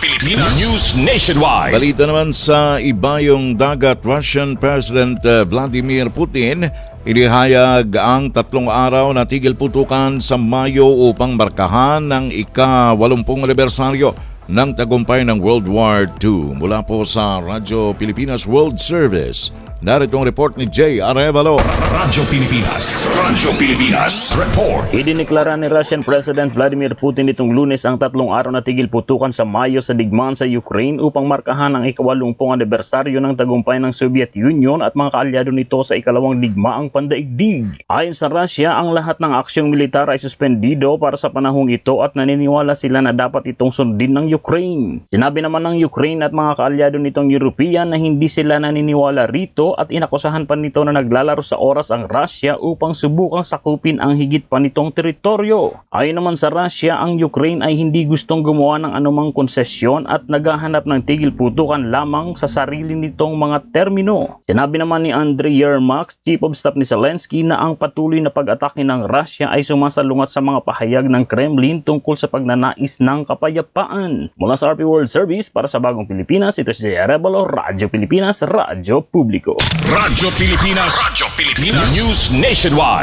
Pilipinas. News Nationwide. Balita naman sa ibayong dagat, Russian President uh, Vladimir Putin inihayag ang tatlong araw na tigil putukan sa Mayo upang markahan ng ika-80 anibersaryo ng tagumpay ng World War II. Mula po sa Radyo Pilipinas World Service, narito ang report ni Jay Arevalo. Radyo Pilipinas. Radyo Pilipinas. Report. Idiniklara ni Russian President Vladimir Putin nitong lunes ang tatlong araw na tigil putukan sa Mayo sa digmaan sa Ukraine upang markahan ang ikawalumpong anibersaryo ng tagumpay ng Soviet Union at mga kaalyado nito sa ikalawang digmaang pandaigdig. Ayon sa Russia, ang lahat ng aksyong militar ay suspendido para sa panahong ito at naniniwala sila na dapat itong sundin ng Ukraine. Sinabi naman ng Ukraine at mga kaalyado nitong European na hindi sila naniniwala rito at inakusahan pa nito na naglalaro sa oras ang Russia upang subukang sakupin ang higit pa nitong teritoryo. Ayon naman sa Russia, ang Ukraine ay hindi gustong gumawa ng anumang konsesyon at naghahanap ng tigil putukan lamang sa sarili nitong mga termino. Sinabi naman ni Andriy Yermak, Chief of Staff ni Zelensky na ang patuloy na pag-atake ng Russia ay sumasalungat sa mga pahayag ng Kremlin tungkol sa pagnanais ng kapayapaan. Mula sa RP World Service para sa Bagong Pilipinas, ito si Arevalo, Radyo Pilipinas, Radyo Publiko. Radyo Pilipinas. Radyo Pilipinas. News Nationwide.